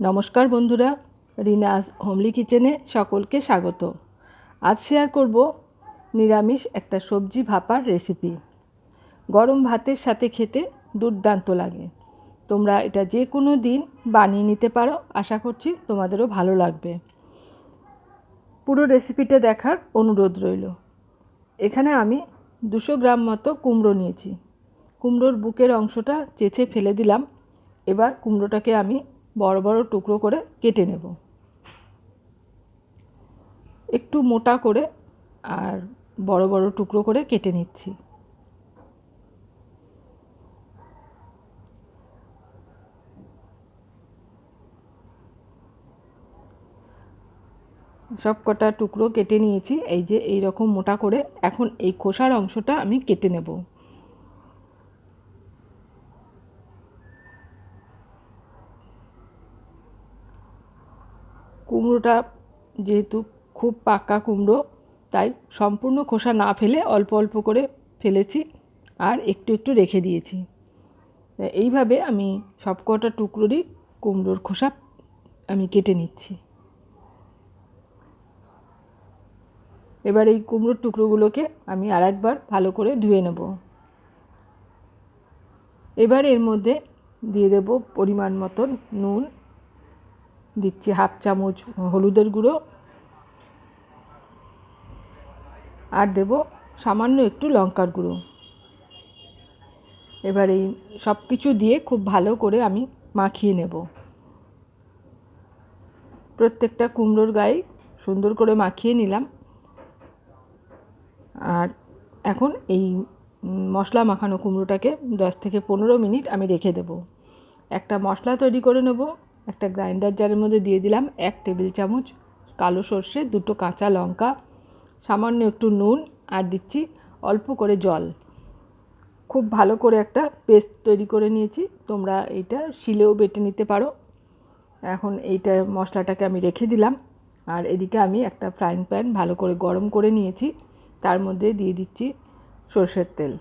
নমস্কার বন্ধুরা, রিনাজ হোমলি কিচেনে সকলকে স্বাগত। আজ শেয়ার করব নিরামিষ একটা সবজি ভাপার রেসিপি গরম ভাতের সাথে খেতে দুর্দান্ত লাগে। তোমরা এটা যে কোনো দিন বানিয়ে নিতে পারো, আশা করছি তোমাদেরও ভালো লাগবে। পুরো রেসিপিটা দেখার অনুরোধ রইল। এখানে আমি দুশো গ্রাম মতো কুমড়ো নিয়েছি। কুমড়োর বুকের অংশটা চেঁচে ফেলে দিলাম। এবার কুমড়োটাকে আমি বড় বড় টুকরো করে কেটে নেব। একটু মোটা করে আর বড় বড় টুকরো করে কেটে নিচ্ছি। সব কটা টুকরো কেটে নিয়েছি, এই যে এই রকম মোটা করে এখন এই খোসার অংশটা আমি কেটে নেব। কুমড়োটা যেহেতু খুব পাকা কুমড়ো, তাই সম্পূর্ণ খোসা না ফেলে অল্প অল্প করে ফেলেছি আর একটু একটু রেখে দিয়েছি। এইভাবে আমি সব কটা টুকরোরই কুমড়োর খোসা আমি কেটে নিচ্ছি। এবার এই কুমড়োর টুকরোগুলোকে আমি আর একবার ভালো করে ধুয়ে নেব। এবার এর মধ্যে দিয়ে দেব পরিমাণ মতন নুন দিচ্ছি হাফ চামচ হলুদের গুঁড়ো। আর দেব সামান্য একটু লঙ্কার গুঁড়ো। এবার এই সব কিছু দিয়ে খুব ভালো করে আমি মাখিয়ে নেব। প্রত্যেকটা কুমড়োর গায়ে সুন্দর করে মাখিয়ে নিলাম। আর এখন এই মশলা মাখানো কুমড়োটাকে দশ থেকে পনেরো মিনিট আমি রেখে দেব। একটা মশলা তৈরি করে নেব। একটা গ্রাইন্ডার জারের মধ্যে দিয়ে দিলাম এক টেবিল চামচ কালো সর্ষে, দুটো কাঁচা লঙ্কা, সামান্য একটু নুন আর দিচ্ছি অল্প করে জল। খুব ভালো করে একটা পেস্ট তৈরি করে নিয়েছি। তোমরা এইটা শিলেও বেটে নিতে পারো। এখন এইটা মশলাটাকে আমি রেখে দিলাম। আর এদিকে আমি একটা ফ্রাইং প্যান ভালো করে গরম করে নিয়েছি। তার মধ্যে দিয়ে দিচ্ছি সর্ষের তেল।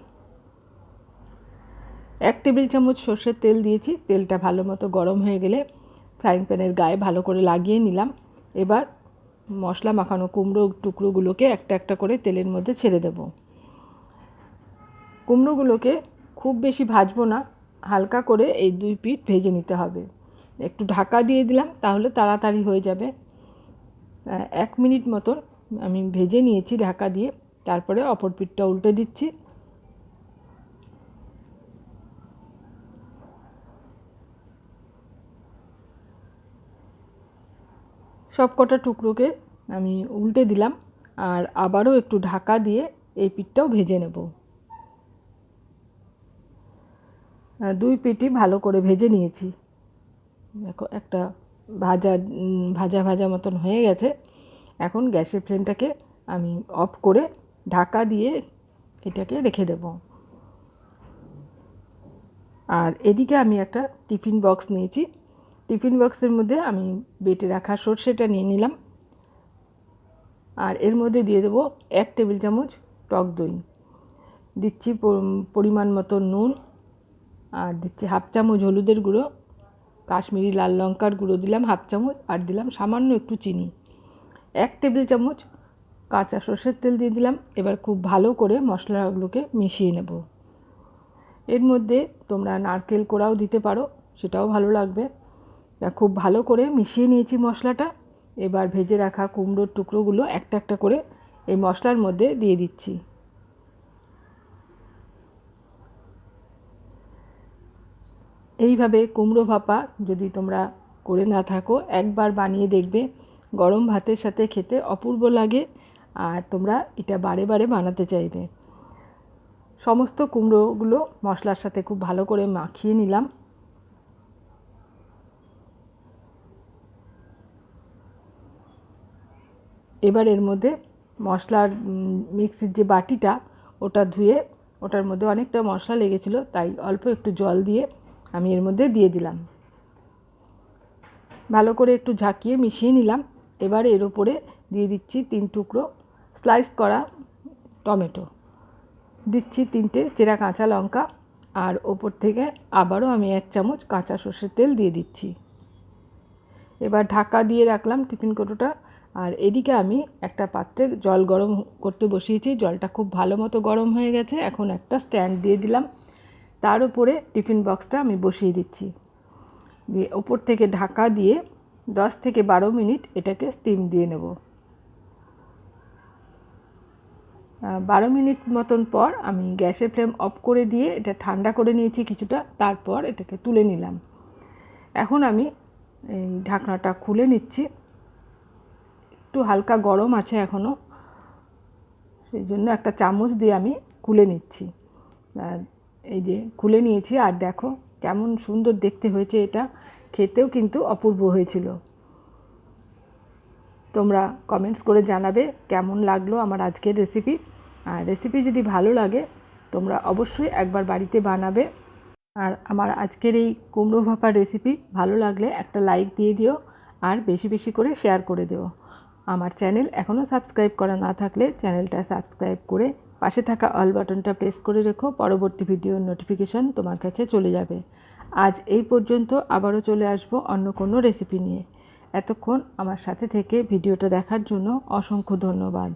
এক টেবিল চামচ সর্ষের তেল দিয়েছি। তেলটা ভালো মতো গরম হয়ে গেলে ফ্রাইং প্যানের গায়ে ভালো করে লাগিয়ে নিলাম। এবার মশলা মাখানো কুমড়ো টুকরোগুলোকে একটা একটা করে তেলের মধ্যে ছেড়ে দেব। কুমড়োগুলোকে খুব বেশি ভাজবো না, হালকা করে এই দুই পিঠ ভেজে নিতে হবে। একটু ঢাকা দিয়ে দিলাম, তাহলে তাড়াতাড়ি হয়ে যাবে। এক মিনিট মতন আমি ভেজে নিয়েছি ঢাকা দিয়ে, তারপরে অপর পিঠটা উল্টে দিচ্ছি। সব কটা টুকরোকে আমি উল্টে দিলাম আর আবারও একটু ঢাকা দিয়ে এই পিঠটাও ভেজে নেব। দুই পিঠই ভালো করে ভেজে নিয়েছি। দেখো, একটা ভাজা ভাজা ভাজা মতন হয়ে গেছে। এখন গ্যাসের ফ্লেমটাকে আমি অফ করে ঢাকা দিয়ে এটাকে রেখে দেব। আর এদিকে আমি একটা টিফিন বক্স নিয়েছি। টিফিন বক্সের মধ্যে আমি বেটে রাখা সর্ষেটা নিয়ে নিলাম। আর এর মধ্যে দিয়ে দেবো এক টেবিল চামচ টক দই। দিচ্ছি পরিমাণ মতো নুন। আর দিচ্ছি হাফ চামচ হলুদের গুঁড়ো। কাশ্মীরি লাল লঙ্কার গুঁড়ো দিলাম হাফ চামচ আর দিলাম সামান্য একটু চিনি। এক টেবিল চামচ কাঁচা সর্ষের তেল দিয়ে দিলাম। এবার খুব ভালো করে মশলাগুলোকে মিশিয়ে নেব। এর মধ্যে তোমরা নারকেল কোড়াও দিতে পারো, সেটাও ভালো লাগবে। খুব ভালো করে মিশিয়ে নিয়েছি মশলাটা। এবার ভেজে রাখা কুমড়োর টুকরোগুলো একটা একটা করে এই মশলার মধ্যে দিয়ে দিচ্ছি। এইভাবে কুমড়ো ভাপা যদি তোমরা করে না থাকো, একবার বানিয়ে দেখবে, গরম ভাতের সাথে খেতে অপূর্ব লাগে আর তোমরা এটা বারে বারে বানাতে চাইবে। সমস্ত কুমড়োগুলো মশলার সাথে খুব ভালো করে মাখিয়ে নিলাম। এবার এর মধ্যে মশলার মিক্সির যে বাটিটা, ওটা ধুয়ে ওটার মধ্যে অনেকটা মশলা লেগেছিল, তাই অল্প একটু জল দিয়ে আমি এর মধ্যে দিয়ে দিলাম। ভালো করে একটু ঝাঁকিয়ে মিশিয়ে নিলাম। এবার এর ওপরে দিয়ে দিচ্ছি তিন টুকরো স্লাইস করা টমেটো। দিচ্ছি তিনটে চেরা কাঁচা লঙ্কা আর ওপর থেকে আবারও আমি এক চামচ কাঁচা সর্ষের তেল দিয়ে দিচ্ছি। এবার ঢাকা দিয়ে রাখলাম টিফিন কৌটোটা। আর এদিকে আমি একটা পাত্রে জল গরম করতে বসিয়েছি, জলটা খুব ভালো মতো গরম হয়ে গেছে। এখন একটা স্ট্যান্ড দিয়ে দিলাম। তার উপরে টিফিন বক্সটা আমি বসিয়ে দিচ্ছি। দিয়ে ওপর থেকে ঢাকা দিয়ে দশ থেকে বারো মিনিট এটাকে স্টিম দিয়ে নেব। বারো মিনিট মতন পর আমি গ্যাসের ফ্লেম অফ করে দিয়ে এটা ঠান্ডা করে নিয়েছি কিছুটা, তারপর এটাকে তুলে নিলাম। এখন আমি এই ঢাকনাটা খুলে নিচ্ছি। একটু হালকা গরম আছে এখনও সেই জন্য একটা চামচ দিয়ে আমি খুলে নিচ্ছি। আর এই যে খুলে নিয়েছি, আর দেখো কেমন সুন্দর দেখতে হয়েছে এটা। খেতেও কিন্তু অপূর্ব হয়েছিল। তোমরা কমেন্টস করে জানাবে কেমন লাগল আমার আজকের রেসিপি আর রেসিপি যদি ভালো লাগে, তোমরা অবশ্যই একবার বাড়িতে বানাবে। আর আমার আজকের এই কুমড়ো ভাপার রেসিপি ভালো লাগলে একটা লাইক দিয়ে দিও, আর বেশি বেশি করে শেয়ার করে দিও। আমার চ্যানেল এখনও সাবস্ক্রাইব করা না থাকলে চ্যানেলটা সাবস্ক্রাইব করে পাশে থাকা অল বাটনটা প্রেস করে রেখো, পরবর্তী ভিডিওর নোটিফিকেশান তোমার কাছে চলে যাবে। আজ এই পর্যন্ত আবারও চলে আসব অন্য কোনো রেসিপি নিয়ে। এতক্ষণ আমার সাথে থেকে ভিডিওটা দেখার জন্য অসংখ্য ধন্যবাদ।